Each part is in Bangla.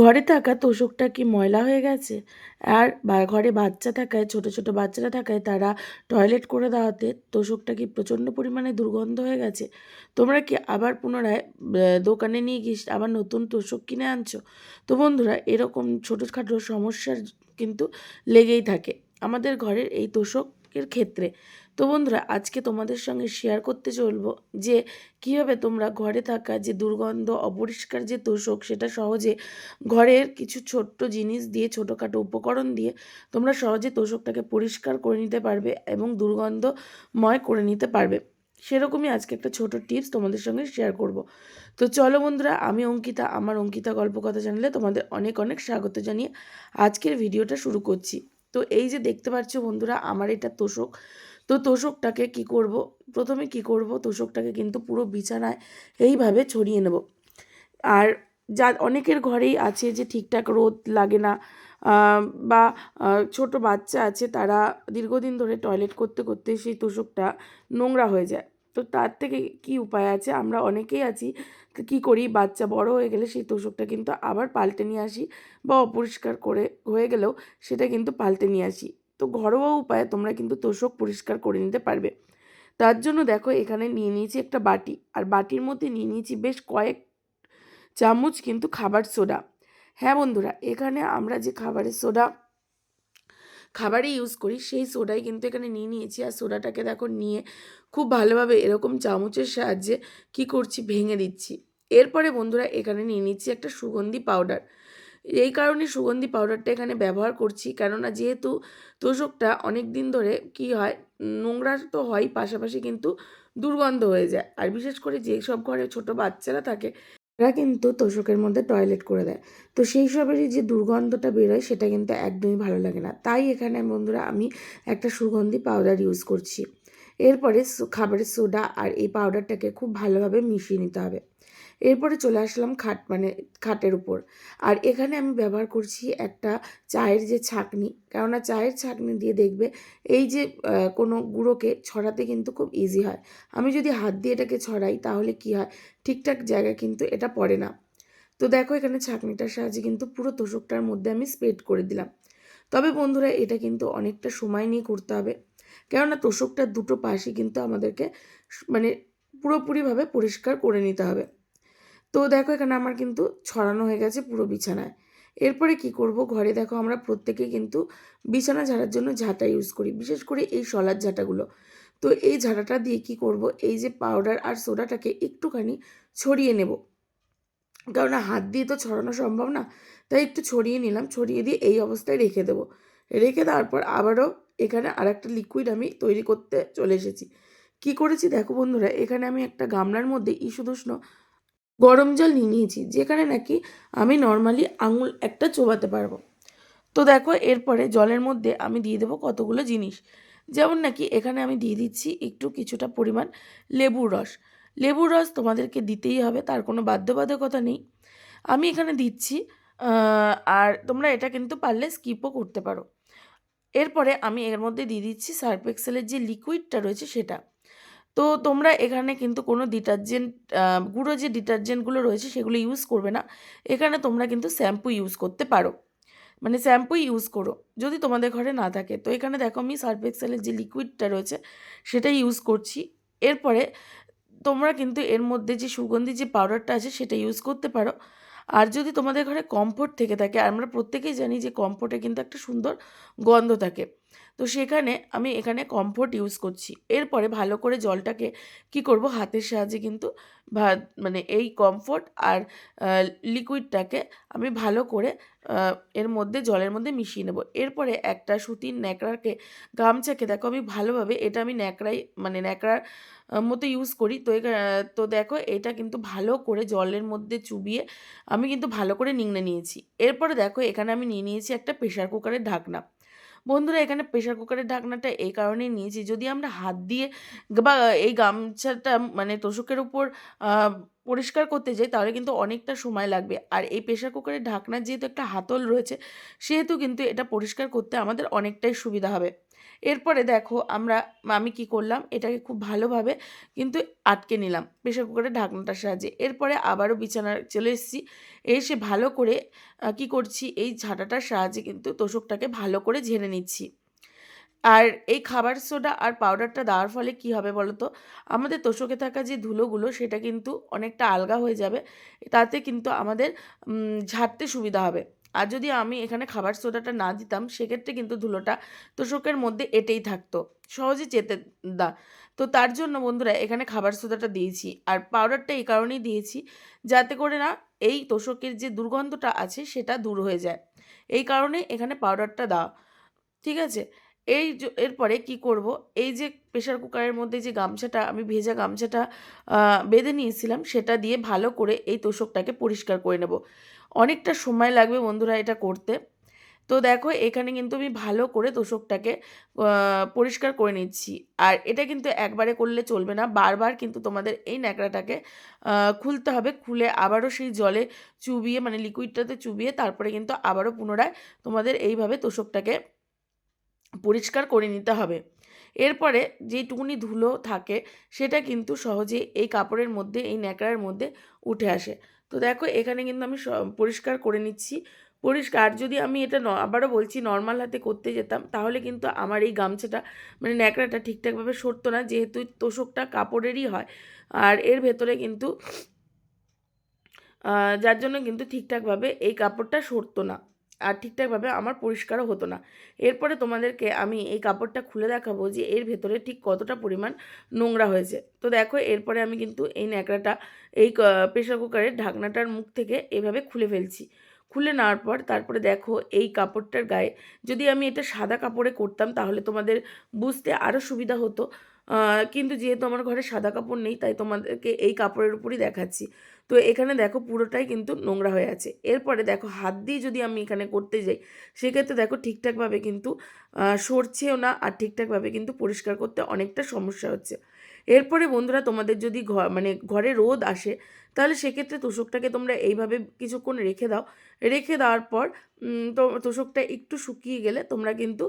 ঘরে থাকা তোষকটা কি ময়লা হয়ে গেছে? আর ঘরে বাচ্চা থাকায়, ছোট ছোট বাচ্চারা থাকায় তারা টয়লেট করে দেওয়াতে তোষকটা কি প্রচণ্ড পরিমাণে দুর্গন্ধ হয়ে গেছে? তোমরা কি আবার পুনরায় দোকানে নিয়ে গিয়ে আবার নতুন তোষক কিনে আনছো? তো বন্ধুরা, এরকম ছোটোখাটো সমস্যার কিন্তু লেগেই থাকে। আমাদের ঘরের এই তোশকের ক্ষেত্রে। তো বন্ধুরা, আজকে তোমাদের সঙ্গে শেয়ার করতে চলবো যে, কীভাবে তোমরা ঘরে থাকা যে দুর্গন্ধ, অপরিষ্কার যে তোষক, সেটা সহজে ঘরের কিছু ছোট্ট জিনিস দিয়ে, ছোটোখাটো উপকরণ দিয়ে তোমরা সহজে তোষকটাকে পরিষ্কার করে নিতে পারবে এবং দুর্গন্ধময় করে নিতে পারবে। সেরকমই আজকে একটা ছোট টিপস তোমাদের সঙ্গে শেয়ার করব। তো চলো বন্ধুরা, আমি অঙ্কিতা, আমার অঙ্কিতা গল্প কথা জানলে তোমাদের অনেক অনেক স্বাগত জানিয়ে আজকের ভিডিওটা শুরু করছি। তো এই যে দেখতে পাচ্ছ বন্ধুরা, আমার এটা তোষক। তো তোষকটাকে কি করব? প্রথমে কি করব? তোষকটাকে কিন্তু পুরো বিছানায় এইভাবে ছড়িয়ে নেব। আর যা অনেকের ঘরেই আছে যে ঠিকঠাক রোদ লাগে না বা ছোট বাচ্চা আছে, তারা দীর্ঘদিন ধরে টয়লেট করতে করতে সেই তোষকটা নোংরা হয়ে যায়। তো তার থেকে কি উপায় আছে? আমরা অনেকেই আছি কী করি? বাচ্চা বড় হয়ে গেলে সেই তোষকটা কিন্তু আবার পাল্টে নিয়ে আসি বা অপরিষ্কার করে হয়ে গেলেও সেটা কিন্তু পাল্টে নিয়ে আসি। তো ঘরোয়া উপায়ে তোমরা কিন্তু তোষক পরিষ্কার করে নিতে পারবে। তার জন্য দেখো এখানে নিয়ে নিয়েছি একটা বাটি, আর বাটির মধ্যে নিয়ে নিয়েছি বেশ কয়েক চামচ কিন্তু খাবার সোডা। হ্যাঁ বন্ধুরা, এখানে আমরা যে খাবারের সোডা খাবারে ইউজ করি, সেই সোডাই কিন্তু এখানে নিয়ে নিয়েছি। আর সোডাটাকে দেখো নিয়ে খুব ভালোভাবে এরকম চামচের সাহায্যে কি করছি, ভেঙে দিচ্ছি। এরপরে বন্ধুরা এখানে নিয়ে নিচ্ছি একটা সুগন্ধি পাউডার এই কারণে সুগন্ধি পাউডারটা এখানে ব্যবহার করছি। কেননা যেহেতু তোষকটা অনেক দিন ধরে কি হয়, নোংরা তো হয়, পাশাপাশি কিন্তু দুর্গন্ধ হয়ে যায়। আর বিশেষ করে যেসব ঘরে ছোট বাচ্চারা থাকে তারা কিন্তু তোষকের মধ্যে টয়লেট করে দেয়। তো সেই সবেরই যে দুর্গন্ধটা বেরোয়, সেটা কিন্তু একদমই ভালো লাগে না। তাই এখানে বন্ধুরা আমি একটা সুগন্ধি পাউডার ইউজ করছি। এরপরে খাবারের সোডা আর এই পাউডারটাকে খুব ভালোভাবে মিশিয়ে নিতে হবে। এরপরে চলে আসলাম খাট মানে খাটের উপর। আর এখানে আমি ব্যবহার করছি একটা চায়ের যে ছাঁকনি, কেননা চায়ের ছাঁকনি দিয়ে দেখবে এই যে কোনো গুঁড়োকে ছড়াতে কিন্তু খুব ইজি হয়। আমি যদি হাত দিয়ে এটাকে ছড়াই তাহলে কি হয়? ঠিকঠাক জায়গায় কিন্তু এটা পড়ে না। তো দেখো এখানে ছাঁকনিটার সাহায্যে কিন্তু পুরো তোষকটার মধ্যে আমি স্প্রেড করে দিলাম। তবে বন্ধুরা এটা কিন্তু অনেকটা সময় নিয়ে করতে হবে। কেননা তোষকটার দুটো পাশে কিন্তু আমাদেরকে মানে পুরোপুরিভাবে পরিষ্কার করে নিতে হবে। তো দেখো এখানে আমার কিন্তু ছড়ানো হয়ে গেছে পুরো বিছানায়। এরপরে কি করব? ঘরে দেখো আমরা প্রত্যেকেই কিন্তু বিছানা ঝাড়ার জন্য ঝাঁটা ইউজ করি, বিশেষ করে এই শলার ঝাঁটাগুলো। তো এই ঝাঁটাটা দিয়ে কি করব? এই যে পাউডার আর সোডাটাকে একটুখানি ছড়িয়ে নেব। কেননা হাত দিয়ে তো ছড়ানো সম্ভব না, তাই একটু ছড়িয়ে নিলাম, ছড়িয়ে দিয়ে এই অবস্থায় রেখে দেবো। রেখে দেওয়ার পর আবারও এখানে আর একটা লিকুইড আমি তৈরি করতে চলে এসেছি। কি করেছি? দেখো বন্ধুরা, এখানে আমি একটা গামলার মধ্যে ইসুদুষ্ণ গরম জল নিয়ে নিয়েছি, যেখানে নাকি আমি নর্মালি আঙুল একটা চোবাতে পারব। তো দেখো, এরপরে জলের মধ্যে আমি দিয়ে দেবো কতগুলো জিনিস। যেমন নাকি এখানে আমি দিয়ে দিচ্ছি একটু কিছুটা পরিমাণ লেবুর রস। লেবুর রস তোমাদেরকে দিতেই হবে, তার কোনো বাধ্যবাধকতা নেই। আমি এখানে দিচ্ছি আর তোমরা এটা কিন্তু পারলে স্কিপও করতে পারো। এরপরে আমি এর মধ্যে দিয়ে দিচ্ছি সার্ফ এক্সেলের যে লিকুইডটা রয়েছে সেটা। তো তোমরা এখানে কিন্তু কোনো ডিটারজেন্ট গুঁড়ো যে ডিটারজেন্টগুলো রয়েছে সেগুলো ইউজ করবে না। এখানে তোমরা কিন্তু শ্যাম্পু ইউজ করতে পারো। মানে শ্যাম্পু ইউজ করো, যদি তোমাদের ঘরে না থাকে। তো এখানে দেখো আমি সার্ফ এক্সেলের যে লিকুইডটা রয়েছে সেটাই ইউজ করছি। এরপরে তোমরা কিন্তু এর মধ্যে যে সুগন্ধি যে পাউডারটা আছে সেটা ইউজ করতে পারো। আর যদি তোমাদের ঘরে কমফোর্ট থেকে থাকে, আমরা প্রত্যেকেই জানি যে কমফোর্টে কিন্তু একটা সুন্দর গন্ধ থাকে। তো সেখানে আমি এখানে কমফোর্ট ইউজ করছি। এরপরে ভালো করে জলটাকে কি করব? হাতের সাহায্যে কিন্তু মানে এই কমফোর্ট আর লিকুইডটাকে আমি ভালো করে এর মধ্যে, জলের মধ্যে মিশিয়ে নেব। এরপরে একটা সুতির ন্যাকড়াকে গামছাকে, দেখো আমি ভালোভাবে এটা আমি ন্যাকড়াই মানে ন্যাকড়ার মতো ইউজ করি। তো তো দেখো এটা কিন্তু ভালো করে জলের মধ্যে চুবিয়ে আমি কিন্তু ভালো করে নিংড়ে নিয়েছি। এরপরে দেখো এখানে আমি নিয়ে নিয়েছি একটা প্রেশার কুকারের ঢাকনা। বন্ধুরা, এখানে প্রেশার কুকারের ঢাকনাটা এই কারণেই নিয়েছি। যদি আমরা হাত দিয়ে বা এই গামছাটা মানে তোষকের উপর পরিষ্কার করতে যাই, তাহলে কিন্তু অনেকটা সময় লাগবে। আর এই প্রেশার কুকারের ঢাকনার যেহেতু একটা হাতল রয়েছে, সেহেতু কিন্তু এটা পরিষ্কার করতে আমাদের অনেকটাই সুবিধা হবে। এরপরে দেখো আমরা, আমি কি করলাম? এটাকে খুব ভালোভাবে কিন্তু আটকে নিলাম প্রেশার কুকারের ঢাকনাটার সাহায্যে। এরপরে আবারও বিছানায় চলে এসেছি। এসে ভালো করে কি করছি? এই ঝাঁটাটার সাহায্যে কিন্তু তোষকটাকে ভালো করে ঝেড়ে নিচ্ছি। আর এই খাবার সোডা আর পাউডারটা দেওয়ার ফলে কি হবে বলো তো আমাদের তোষকে থাকা যে ধুলোগুলো, সেটা কিন্তু অনেকটা আলগা হয়ে যাবে। তাতে কিন্তু আমাদের ঝাড়তে সুবিধা হবে। আর যদি আমি এখানে খাবার সোডাটা না দিতাম, সেক্ষেত্রে কিন্তু ধুলোটা তোষকের মধ্যে এটেই থাকতো। সহজে চেতে দা। তো তার জন্য বন্ধুরা, এখানে খাবার সোডাটা দিয়েছি। আর পাউডারটা এই কারণেই দিয়েছি যাতে করে না এই তোষকের যে দুর্গন্ধটা আছে, সেটা দূর হয়ে যায়। এই কারণে এখানে পাউডারটা দাও। ঠিক আছে? এই এরপরে কি করব? এই যে প্রেশার কুকারের মধ্যে যে গামছাটা, আমি ভেজা গামছাটা বেঁধে নিয়েছিলাম, সেটা দিয়ে ভালো করে এই তোষকটাকে পরিষ্কার করে নেব। অনেকটা সময় লাগবে বন্ধুরা এটা করতে। তো দেখো, এখানে কিন্তু আমি ভালো করে তোষকটাকে পরিষ্কার করে নিচ্ছি। আর এটা কিন্তু একবারে করলে চলবে না। বারবার কিন্তু তোমাদের এই ন্যাকড়াটাকে খুলতে হবে। খুলে আবারও সেই জলে চুবিয়ে মানে লিকুইডটাতে চুবিয়ে তারপরে কিন্তু আবারও পুনরায় তোমাদের এইভাবে তোষকটাকে পরিষ্কার করে নিতে হবে। এরপরে যেটুকুনি ধুলো থাকে, সেটা কিন্তু সহজে এই কাপড়ের মধ্যে, এই ন্যাকড়ার মধ্যে উঠে আসে। তো দেখো, এখানে কিন্তু আমি পরিষ্কার করে নিচ্ছি। পরিষ্কার, আর যদি আমি এটা আবারও বলছি নর্মাল হাতে করতে যেতাম, তাহলে কিন্তু আমার এই গামছাটা মানে ন্যাকড়াটা ঠিকঠাকভাবে সরতো না, যেহেতু তোষকটা কাপড়েরই হয়। আর এর ভেতরে কিন্তু যার জন্য কিন্তু ঠিকঠাকভাবে এই কাপড়টা সরতো না। আর ঠিকঠাকভাবে আমার পরিষ্কারও হতো না। এরপরে তোমাদেরকে আমি এই কাপড়টা খুলে দেখাবো যে এর ভেতরে ঠিক কতটা পরিমাণ নোংরা হয়েছে। তো দেখো, এরপরে আমি কিন্তু এই ন্যাকড়াটা এই প্রেশার কুকারের ঢাকনাটার মুখ থেকে এভাবে খুলে ফেলছি। খুলে নেওয়ার পর তারপরে দেখো, এই কাপড়টার গায়ে যদি আমি এটা সাদা কাপড়ে করতাম তাহলে তোমাদের বুঝতে আরও সুবিধা হতো। কিন্তু যেহেতু আমার ঘরে সাদা কাপড় নেই, তাই তোমাদেরকে এই কাপড়ের উপরই দেখাচ্ছি। তো এখানে দেখো পুরোটাই কিন্তু নোংরা হয়ে আছে। এরপরে দেখো হাত দিয়ে যদি আমি এখানে করতে যাই, সেক্ষেত্রে দেখো ঠিকঠাকভাবে কিন্তু সরছেও না আর ঠিকঠাকভাবে কিন্তু পরিষ্কার করতে অনেকটা সমস্যা হচ্ছে। এরপরে বন্ধুরা তোমাদের যদি ঘ মানে ঘরে রোদ আসে তাহলে সেক্ষেত্রে তোষকটাকে তোমরা এইভাবে কিছুক্ষণ রেখে দাও। রেখে দেওয়ার পর তো তোষকটা একটু শুকিয়ে গেলে তোমরা কিন্তু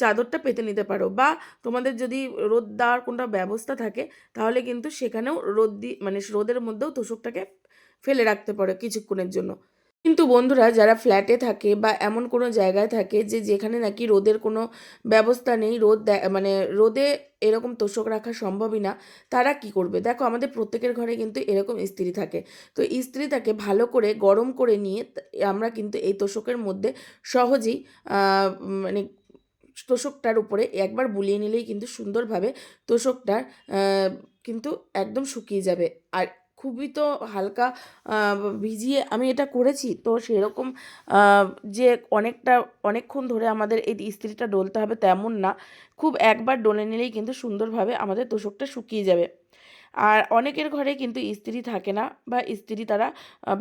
চাদরটা পেতে নিতে পারো বা তোমাদের যদি রোদ দেওয়ার কোনটা ব্যবস্থা থাকে, তাহলে কিন্তু সেখানেও রোদ দি মানে রোদের মধ্যেও তোষকটাকে ফেলে রাখতে পারো কিছুক্ষণের জন্য। কিন্তু বন্ধুরা যারা ফ্ল্যাটে থাকে বা এমন কোনো জায়গায় থাকে যে যেখানে নাকি রোদের কোনো ব্যবস্থা নেই, রোদ মানে রোদে এরকম তোষক রাখা সম্ভবই না, তারা কি করবে? দেখো আমাদের প্রত্যেকের ঘরে কিন্তু এরকম ইস্ত্রি থাকে। তো ইস্ত্রিটাকে ভালো করে গরম করে নিয়ে আমরা কিন্তু এই তোষকের মধ্যে সহজেই মানে তোষকটার উপরে একবার বুলিয়ে নিলেই কিন্তু সুন্দরভাবে তোষকটার কিন্তু একদম শুকিয়ে যাবে। আর খুবই তো হালকা ভিজিয়ে আমি এটা করেছি। তো সেরকম যে অনেকটা, অনেকক্ষণ ধরে আমাদের এই ইস্ত্রিটা ডলতে হবে তেমন না। খুব একবার ডলে নিলেই কিন্তু সুন্দরভাবে আমাদের তোষকটা শুকিয়ে যাবে। আর অনেকের ঘরে কিন্তু ইস্ত্রি থাকে না বা ইস্ত্রি তারা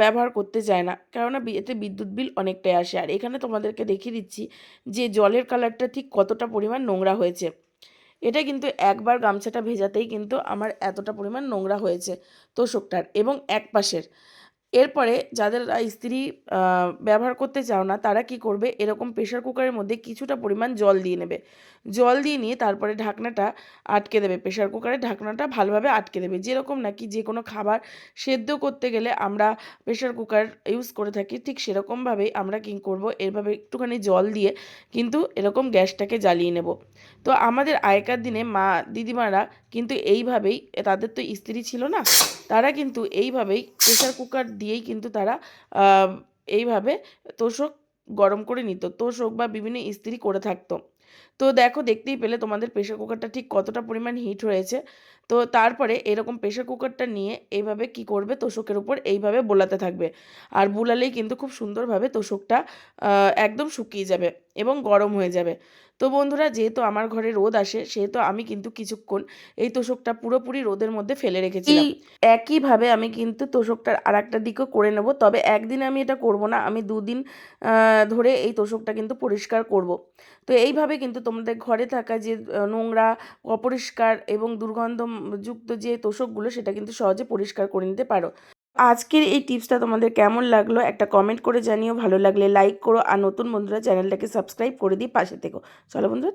ব্যবহার করতে চায় না। কেননা এতে বিদ্যুৎ বিল অনেকটাই আসে। আর এখানে তোমাদেরকে দেখিয়ে দিচ্ছি যে জলের কালারটা ঠিক কতটা পরিমাণ নোংরা হয়েছে। এটা কিন্তু একবার গামছাটা ভেজাতেই কিন্তু আমার এতটা পরিমাণ নোংরা হয়েছে তোষকটার এবং এক পাশের। এরপরে যাদের ইস্ত্রি ব্যবহার করতে চাও না, তারা কি করবে? এরকম প্রেশার কুকারের মধ্যে কিছুটা পরিমাণ জল দিয়ে নেবে। জল দিয়ে নিয়ে তারপরে ঢাকনাটা আটকে দেবে। প্রেশার কুকারের ঢাকনাটা ভালোভাবে আটকে দেবে। যেরকম নাকি যে কোনো খাবার সেদ্ধ করতে গেলে আমরা প্রেশার কুকার ইউজ করে থাকি, ঠিক সেরকমভাবেই আমরা কী করব? এরভাবে একটুখানি জল দিয়ে কিন্তু এরকম গ্যাসটাকে জ্বালিয়ে নেব। তো আমাদের আগেকার দিনে মা, দিদিমারা কিন্তু এইভাবেই তাদের তো ইস্ত্রি ছিল না, তারা কিন্তু এইভাবেই প্রেশার কুকার দিয়েই কিন্তু তারা এইভাবে তোষক গরম করে নিত। তোষক বা বিভিন্ন ইস্ত্রি করে থাকতো। তো দেখো দেখতেই পেলে তোমাদের প্রেশার কুকারটা ঠিক কতটা পরিমাণ হিট হয়েছে তো তারপরে এরকম প্রেশার কুকারটা নিয়ে এইভাবে কি করবে? তোষকের উপর এইভাবে বোলাতে থাকবে। আর বোলালেই কিন্তু খুব সুন্দরভাবে তোষকটা একদম শুকিয়ে যাবে। এবং গরম হয়ে যাবে। তো বন্ধুরা যেহেতু আমার ঘরে রোদ আসে সেহেতু আমি কিন্তু কিছুক্ষণ এই তোষকটা পুরোপুরি রোদের মধ্যে ফেলে রেখেছিলাম। একইভাবে আমি কিন্তু তোষকটার আর একটা দিকও করে নেব তবে একদিন আমি এটা করব না আমি দুদিন আহ, ধরে এই তোষকটা কিন্তু পরিষ্কার করব। তো এইভাবে কিন্তু তোমাদের ঘরে থাকা যে নোংরা অপরিষ্কার এবং দুর্গন্ধযুক্ত যে তোষকগুলো সেটা কিন্তু সহজে পরিষ্কার করে নিতে পারো। আজকের এই টিপসটা তোমাদের কেমন লাগল একটা কমেন্ট করে জানিও। ভালো লাগলে লাইক করো আর নতুন বন্ধুরা চ্যানেলটাকে সাবস্ক্রাইব করে দিই পাশে থেকো। চলো বন্ধুরা